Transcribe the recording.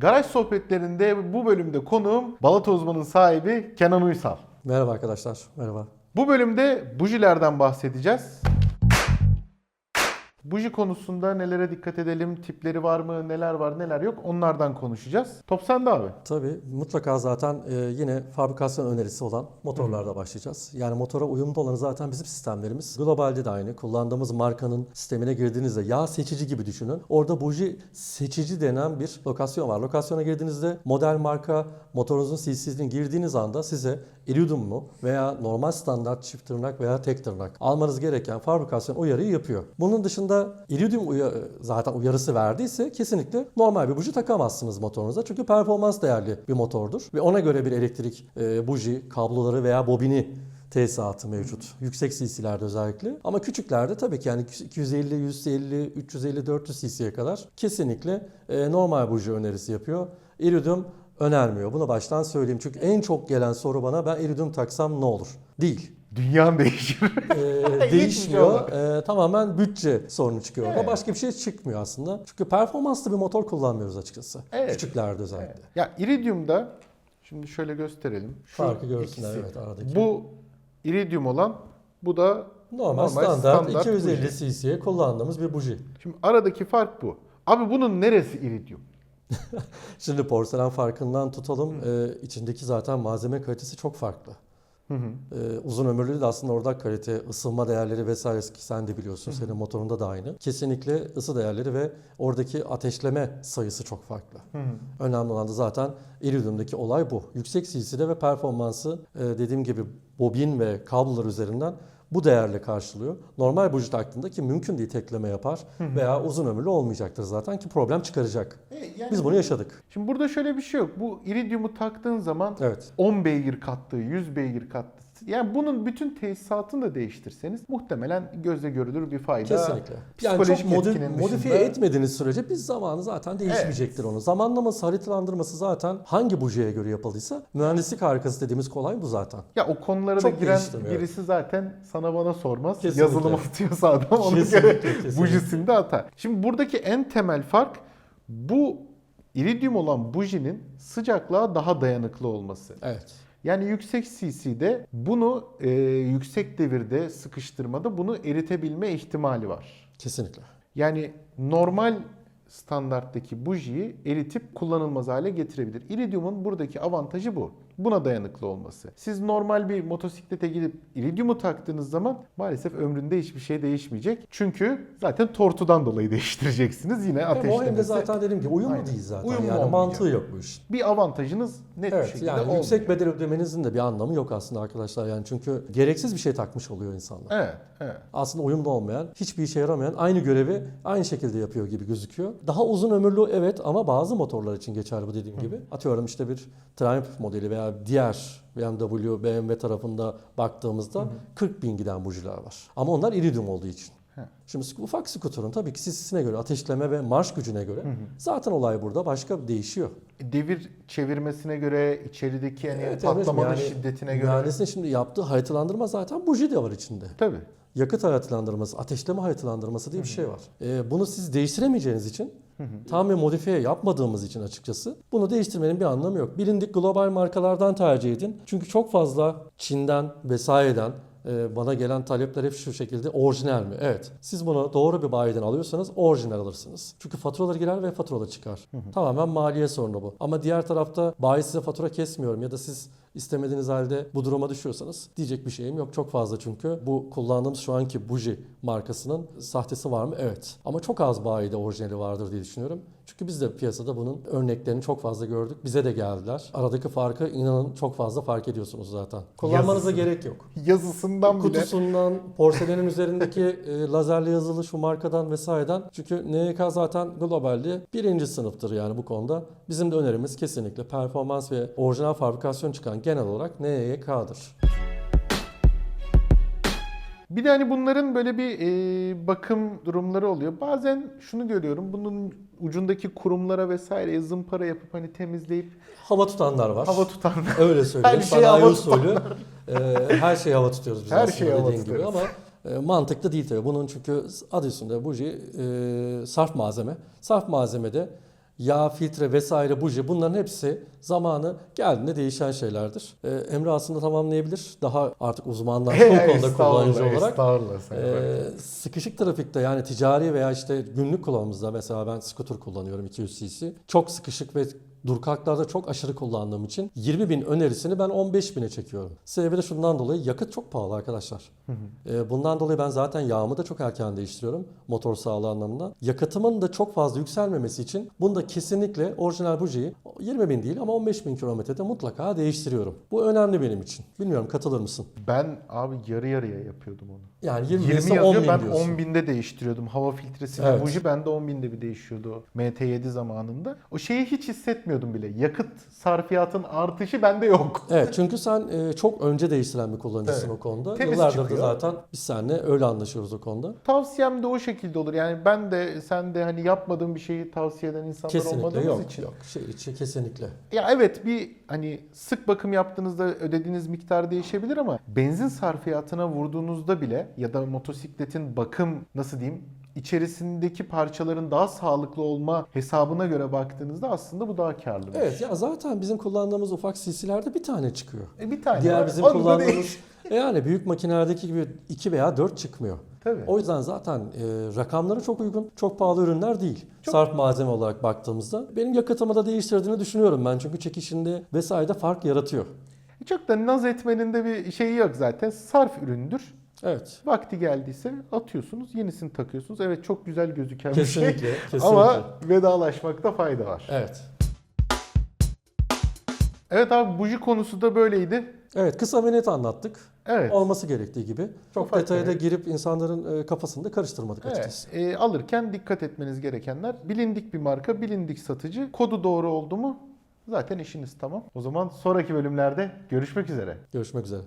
Garaj sohbetlerinde bu bölümde konuğum Balata uzmanın sahibi Kenan Uysal. Merhaba arkadaşlar, merhaba. Bu bölümde bujilerden bahsedeceğiz. Buji konusunda nelere dikkat edelim, tipleri var mı, neler var, neler yok onlardan konuşacağız. Top sende abi. Tabii mutlaka zaten e, yine fabrikasyon önerisi olan motorlarda başlayacağız. Yani motora uyumlu olan zaten bizim sistemlerimiz. Globalde de aynı. Kullandığımız markanın sistemine girdiğinizde yağ seçici gibi düşünün. Orada buji seçici denen bir lokasyon var. Lokasyona girdiğinizde model marka motorunuzun CC'sini girdiğiniz anda size iridium mu veya normal standart çift tırnak veya tek tırnak almanız gereken fabrikasyon uyarıyı yapıyor. Bunun dışında iridium uya- zaten uyarısı verdiyse kesinlikle normal bir buji takamazsınız motorunuza. Çünkü performans değerli bir motordur ve ona göre bir elektrik e, buji kabloları veya bobini tesisatı mevcut. Yüksek CC'lerde özellikle. Ama küçüklerde tabii ki yani 250, 150, 350, 400 cc'ye kadar kesinlikle e, normal buji önerisi yapıyor. Iridium önermiyor. Bunu baştan söyleyeyim. Çünkü en çok gelen soru bana ben iridium taksam ne olur? Değil. Dünyan değişir. Ee, değişmiyor. Ee, tamamen bütçe sorunu çıkıyor. Evet. Başka bir şey çıkmıyor aslında. Çünkü performanslı bir motor kullanmıyoruz açıkçası. Evet. Küçüklerde özellikle. ya iridiumda, şimdi şöyle gösterelim. Şu Farkı görsünler ikisi. evet aradaki. Bu iridium olan, bu da normal, standart, 250 cc'ye kullandığımız bir buji. Şimdi aradaki fark bu. Abi bunun neresi iridium? Şimdi porselen farkından tutalım. Ee, içindeki zaten malzeme kalitesi çok farklı. Hı hı. Ee, uzun ömürlü de aslında orada kalite, ısınma değerleri vesaire sen de biliyorsun. Senin motorunda da aynı. Kesinlikle ısı değerleri ve oradaki ateşleme sayısı çok farklı. Hı hı. Önemli olan da zaten Iridium'daki olay bu. Yüksek CC'de ve performansı e, dediğim gibi bobin ve kablolar üzerinden bu değerle karşılıyor. Normal buji taktığında ki mümkün değil tekleme yapar veya uzun ömürlü olmayacaktır zaten ki problem çıkaracak. Biz bunu yaşadık. Şimdi burada şöyle bir şey yok. Bu iridiumu taktığın zaman Evet. 10 beygir kattığı, 100 beygir kattığı. Yani bunun bütün tesisatını da değiştirseniz muhtemelen gözle görülür bir fayda. Kesinlikle. Yani çok modi- modifiye dışında- etmediğiniz sürece biz zamanı zaten değişmeyecektir onu. Zamanlaması, haritalandırması zaten hangi bujiye göre yapıldıysa mühendislik harikası dediğimiz kolay bu zaten. Ya o konulara da Çok giren değiştirmiyor, evet. birisi zaten sana bana sormaz. Kesinlikle. Yazılım atıyorsa adam ona Kesinlikle, göre kesinlikle. bujisini de atar. Şimdi buradaki en temel fark bu iridium olan bujinin sıcaklığa daha dayanıklı olması. Evet. Yani yüksek CC'de bunu e, yüksek devirde sıkıştırmada bunu eritebilme ihtimali var. Kesinlikle. Yani normal standarttaki bujiyi eritip kullanılmaz hale getirebilir. Iridium'un buradaki avantajı bu. Buna dayanıklı olması. Siz normal bir motosiklete gidip iridiumu taktığınız zaman maalesef ömründe hiçbir şey değişmeyecek. Çünkü zaten tortudan dolayı değiştireceksiniz. Yine Hem o hem de ateşlemesi. zaten dediğim gibi uyumlu Aynen. değil zaten. Uyumlu yani olmayacak. mantığı yok bu işin. Bir avantajınız net bir Evet şekilde yani olmuyor. yüksek bedel ödemenizin de bir anlamı yok aslında arkadaşlar yani çünkü gereksiz bir şey takmış oluyor insanlar. Evet, evet. Aslında uyumlu olmayan, hiçbir işe yaramayan aynı görevi aynı şekilde yapıyor gibi gözüküyor. Daha uzun ömürlü evet ama bazı motorlar için geçerli bu dediğim gibi. Atıyorum işte bir Triumph modeli veya diğer BMW, BMW tarafında baktığımızda 40 bin giden bujiler var. Ama onlar iridium olduğu için. He. Şimdi ufak skuterın tabii ki sisine göre, ateşleme ve marş gücüne göre zaten olay burada başka değişiyor. Devir çevirmesine göre, içerideki yani Evet, patlamanın Emre'cim, şiddetine göre. Mühendisin şimdi yaptığı haritalandırma zaten buji de var içinde. Tabii. Yakıt haritalandırması, ateşleme haritalandırması diye bir şey var. Ee, bunu siz değiştiremeyeceğiniz için, tam bir modifiye yapmadığımız için açıkçası bunu değiştirmenin bir anlamı yok. Bilindik global markalardan tercih edin. Çünkü çok fazla Çin'den vesaireden e, bana gelen talepler hep şu şekilde orijinal mi? Evet. Siz bunu doğru bir bayiden alıyorsanız orijinal alırsınız. Çünkü faturaları girer ve faturaları çıkar. Tamamen maliye sorunu bu. Ama diğer tarafta bayi size fatura kesmiyorum ya da siz istemediğiniz halde bu duruma düşüyorsanız diyecek bir şeyim yok. Çok fazla çünkü bu kullandığımız şu anki buji markasının sahtesi var mı? Evet. Ama çok az bayide orijinali vardır diye düşünüyorum. Çünkü biz de piyasada bunun örneklerini çok fazla gördük. Bize de geldiler. Aradaki farkı inanın çok fazla fark ediyorsunuz zaten. Kullanmanıza Yazısı. gerek yok. Yazısından bile. Kutusundan, porselenin üzerindeki e, lazerli yazılı şu markadan vesaireden. Çünkü NYK zaten globalde birinci sınıftır yani bu konuda. Bizim de önerimiz kesinlikle performans ve orijinal fabrikasyon çıkan genel olarak NYK'dır. Bir de hani bunların böyle bir e, bakım durumları oluyor. Bazen şunu görüyorum. Bunun ucundaki kurumlara vesaire zımpara yapıp hani temizleyip Hava tutanlar var. hava tutanlar. Öyle söyleyeyim. Her şey hava usulü. e, her şeyi hava tutuyoruz biz Her aslında şeyi hava dediğin gibi tutuyoruz. ama e, mantıklı değil tabii. Bunun çünkü adı üstünde buji e, sarf malzeme. Sarf malzemede yağ, filtre vesaire buji bunların hepsi zamanı geldiğinde değişen şeylerdir. Ee, Emre aslında tamamlayabilir. Daha artık uzmanlaştı o konuda kullanıcı olarak. Estağfurullah. sen. Ee, sıkışık trafikte yani ticari veya işte günlük kullanımımızda mesela ben scooter kullanıyorum 200 cc. Çok sıkışık ve durkaklarda çok aşırı kullandığım için 20 bin önerisini ben 15 bine çekiyorum. Sebebi de şundan dolayı yakıt çok pahalı arkadaşlar. Ee, bundan dolayı ben zaten yağımı da çok erken değiştiriyorum motor sağlığı anlamında. Yakıtımın da çok fazla yükselmemesi için bunda kesinlikle orijinal bujiyi 20 bin değil ama 15 bin kilometrede mutlaka değiştiriyorum. Bu önemli benim için. Bilmiyorum katılır mısın? Ben abi yarı yarıya yapıyordum onu. Yani 20, 20 ise 10 yazıyor bin ben diyorsun. 10 binde değiştiriyordum. Hava filtresi Evet. ve buji bende 10 binde bir değişiyordu. MT7 zamanında. O şeyi hiç hissetmiyordum bile. Yakıt sarfiyatın artışı bende yok. Evet çünkü sen e, çok önce değiştiren bir kullanıcısın Evet. o konuda. Temiz Yıllardır da çıkıyor. zaten biz seninle öyle anlaşıyoruz o konuda. Tavsiyem de o şekilde olur. Yani ben de sen de hani yapmadığım bir şeyi tavsiye eden insanlar Kesinlikle olmadığımız yok. için. Yok şey içi kesinlikle. Ya evet bir hani sık bakım yaptığınızda ödediğiniz miktar değişebilir ama benzin sarfiyatına vurduğunuzda bile ya da motosikletin bakım nasıl diyeyim içerisindeki parçaların daha sağlıklı olma hesabına göre baktığınızda aslında bu daha karlı. bir Evet ya zaten bizim kullandığımız ufak CC'lerde bir tane çıkıyor. E bir tane Diğer var, bizim onu da değil. kullandığımız e yani büyük makinelerdeki gibi 2 veya 4 çıkmıyor. Tabii. O yüzden zaten e, rakamları çok uygun. Çok pahalı ürünler değil. Çok- Sarf malzeme olarak baktığımızda. Benim yakıtımı da değiştirdiğini düşünüyorum ben. Çünkü çekişinde vesaire fark yaratıyor. Çok da naz etmenin de bir şeyi yok zaten. Sarf üründür. Evet. Vakti geldiyse atıyorsunuz, yenisini takıyorsunuz. Evet çok güzel gözüken bir şey. Kesinlikle. Ama vedalaşmakta fayda var. Evet. Evet abi buji konusu da böyleydi. Evet kısa ve net anlattık. Evet. Olması gerektiği gibi. Çok detaya da girip insanların e, kafasını da karıştırmadık Evet. açıkçası. e, alırken dikkat etmeniz gerekenler bilindik bir marka, bilindik satıcı. Kodu doğru oldu mu zaten işiniz tamam. O zaman sonraki bölümlerde görüşmek üzere. Görüşmek üzere.